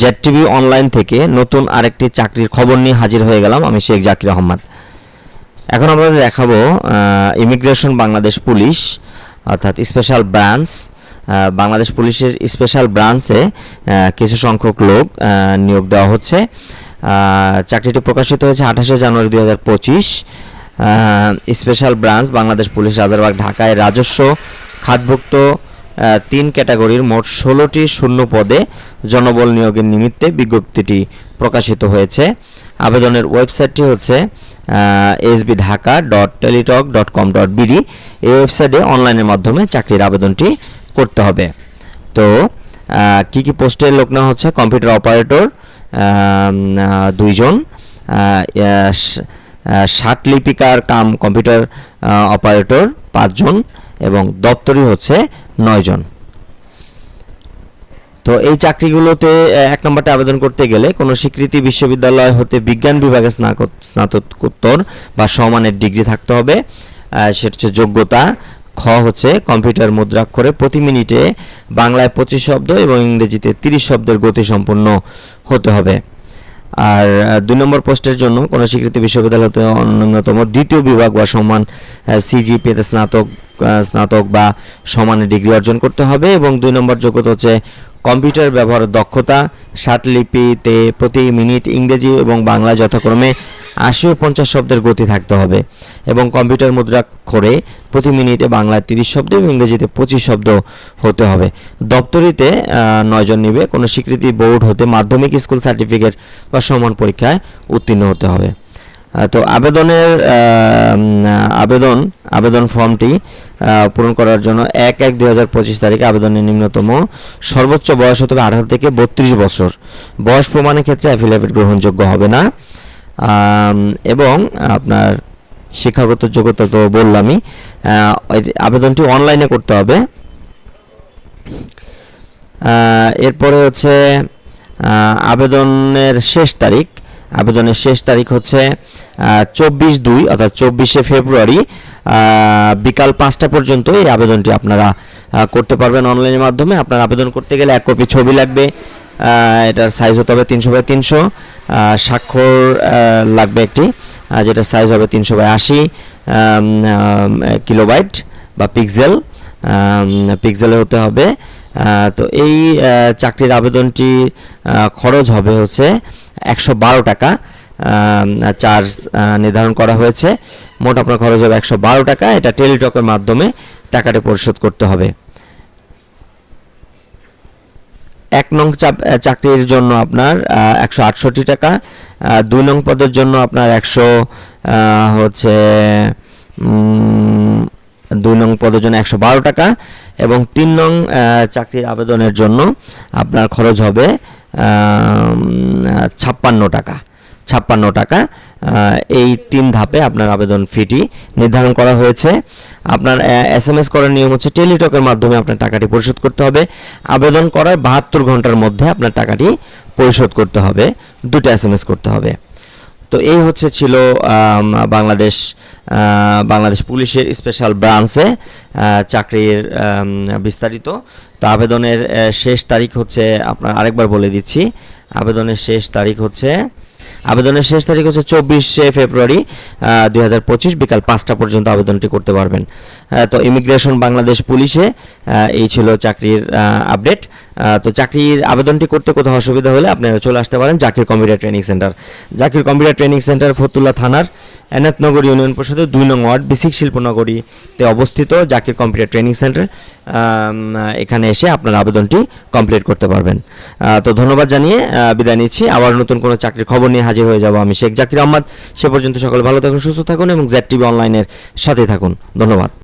Z TV online থেকে নতুন আরেকটি চাকরির খবর নিয়ে হাজির হয়ে গেলাম আমি শেখ জাকির আহমদ। এখন আপনাদের দেখাবো ইমিগ্রেশন বাংলাদেশ পুলিশ অর্থাৎ স্পেশাল ব্রাঞ্চ বাংলাদেশ পুলিশের স্পেশাল ব্রাঞ্চে কিছু সংখ্যক লোক নিয়োগ দেওয়া হচ্ছে। চাকরিটি প্রকাশিত হয়েছে আঠাশে জানুয়ারি দুই হাজার পঁচিশ। Special branch Bangladesh police Rajarbag ঢাকায় রাজস্ব খাতভুক্ত তিন ক্যাটাগরির মোট ষোলোটি শূন্য পদে জনবল নিয়োগের নিমিত্তে বিজ্ঞপ্তিটি প্রকাশিত হয়েছে। আবেদনের ওয়েবসাইটটি হচ্ছে SB Dhaka dot Teletalk dot com dot BD এই ওয়েবসাইটে অনলাইনের মাধ্যমে চাকরির আবেদনটি করতে হবে। তো কি কি পোস্টের লোক নেওয়া হচ্ছে? কম্পিউটার অপারেটর দুইজন ষাট লিপিকার কাম কম্পিউটার অপারেটর পাঁচজন এবং দপ্তরি হচ্ছে নয়জন। তো এই চাকরিগুলোতে এক নম্বরটা আবেদন করতে গেলে কোনো স্বীকৃতি বিশ্ববিদ্যালয় হতে বিজ্ঞান বিভাগে স্নাতক, স্নাতকোত্তর বা সমানের ডিগ্রি থাকতে হবে। সেটা হচ্ছে যোগ্যতা, খ হচ্ছে কম্পিউটার মুদ্রাক্ষরে প্রতি মিনিটে বাংলায় পঁচিশ শব্দ এবং ইংরেজিতে তিরিশ শব্দের গতি সম্পন্ন হতে হবে। আর দুই নম্বর পোস্টের জন্য কোনো স্বীকৃতি বিশ্ববিদ্যালয় হতে অন্যতম দ্বিতীয় বিভাগ বা সমান সিজিপিতে স্নাতক স্নাতক বা সমানের ডিগ্রি অর্জন করতে হবে এবং দুই নম্বর যোগ্যতা হচ্ছে কম্পিউটার ব্যবহারের দক্ষতা লিপিতে প্রতি মিনিট ইংরেজি এবং বাংলা যথাক্রমে আশি ও পঞ্চাশ শব্দের গতি থাকতে হবে এবং কম্পিউটার মুদ্রাক্ষরে প্রতি মিনিটে বাংলায় তিরিশ শব্দ এবং ইংরেজিতে পঁচিশ শব্দ হতে হবে। দপ্তরিতে নয়জন নিবে। কোনো স্বীকৃতি বোর্ড হতে মাধ্যমিক স্কুল সার্টিফিকেট বা সমান পরীক্ষায় উত্তীর্ণ হতে হবে। তো আবেদনের আবেদন আবেদন ফর্মটি পূরণ করার জন্য এক এক দুই হাজার পঁচিশ তারিখে আবেদনের নিম্নতম সর্বোচ্চ বয়স হতে হবে আঠারো থেকে বত্রিশ বছর। বয়স প্রমাণের ক্ষেত্রে অ্যাফিডেভিট গ্রহণযোগ্য হবে না। এবং আপনার শিক্ষাগত যোগ্যতা তো বললামই আবেদনটি অনলাইনে করতে হবে। এরপরে হচ্ছে আবেদনের শেষ তারিখ আবেদনের শেষ তারিখ হচ্ছে চব্বিশ দুই, অর্থাৎ চব্বিশে ফেব্রুয়ারি বিকাল পাঁচটা পর্যন্ত এই আবেদনটি আপনারা করতে পারবেন অনলাইনের মাধ্যমে। আপনার আবেদন করতে গেলে এক কপি ছবি লাগবে এটার সাইজ হতে হবে তিনশো বাই তিনশো স্বাক্ষর লাগবে একটি যেটার সাইজ হবে তিনশো বাই আশি কিলোবাইট বা পিক্সেল পিক্সেলে হতে হবে। তো এই চাকরির আবেদনটি খরচ হবে হচ্ছে একশো বারো টাকা চার্জ নির্ধারণ করা হয়েছে। মোট আপনার খরচ হবে একশো বারো টাকা। এটা টেলিটকের মাধ্যমে টাকাটা পরিশোধ করতে হবে। এক নং চাকরির জন্য আপনার একশো আটষট্টি টাকা। দুই নং পদের জন্য আপনার একশো হচ্ছে দুই নং পদের জন্য একশো বারো টাকা। এবং তিন নং চাকরির আবেদনের জন্য আপনার খরচ হবে ছাপ্পান্ন টাকা। ছাপ্পান্ন টাকা এই তিন ধাপে আপনার আবেদন ফিটি নির্ধারণ করা হয়েছে। আপনার এস এম এস করার নিয়ম হচ্ছে টেলিটকের মাধ্যমে আপনার টাকাটি পরিশোধ করতে হবে। আবেদন করার বাহাত্তর ঘণ্টার মধ্যে আপনার টাকাটি পরিশোধ করতে হবে। দুটো এস এম এস করতে হবে। তো এই হচ্ছে ছিল বাংলাদেশ বাংলাদেশ পুলিশের স্পেশাল ব্রাঞ্চে চাকরির বিস্তারিত। তো আবেদনের শেষ তারিখ হচ্ছে, আপনার আরেকবার বলে দিচ্ছি, আবেদনের শেষ তারিখ হচ্ছে, আবেদনের শেষ তারিখ হচ্ছে চব্বিশে ফেব্রুয়ারি দুই হাজার পঁচিশ বিকাল পাঁচটা পর্যন্ত আবেদনটি করতে পারবেন। তো ইমিগ্রেশন বাংলাদেশ পুলিশে এই ছিল চাকরির আপডেট তো চাকরির আবেদনটি করতে কোথাও অসুবিধা হলে আপনারা চলে আসতে পারেন Zakir computer training center. Zakir computer training center Fatullah থানার এনাথনগর ইউনিয়ন পরিষদের দুই নং ওয়ার্ড বিসিক শিল্পনগরীতে অবস্থিত জাকির কম্পিউটার ট্রেনিং সেন্টার। এখানে এসে আপনার আবেদনটি কমপ্লিট করতে পারবেন। তো ধন্যবাদ জানিয়ে বিদায় নিচ্ছি। আবার নতুন কোনো চাকরির খবর নিয়ে হাজির হয়ে যাব আমি শেখ জাকির আহমদ। সে পর্যন্ত সকলে ভালো থাকুন, সুস্থ থাকুন এবং জেড টিভি অনলাইনের সাথে থাকুন। ধন্যবাদ।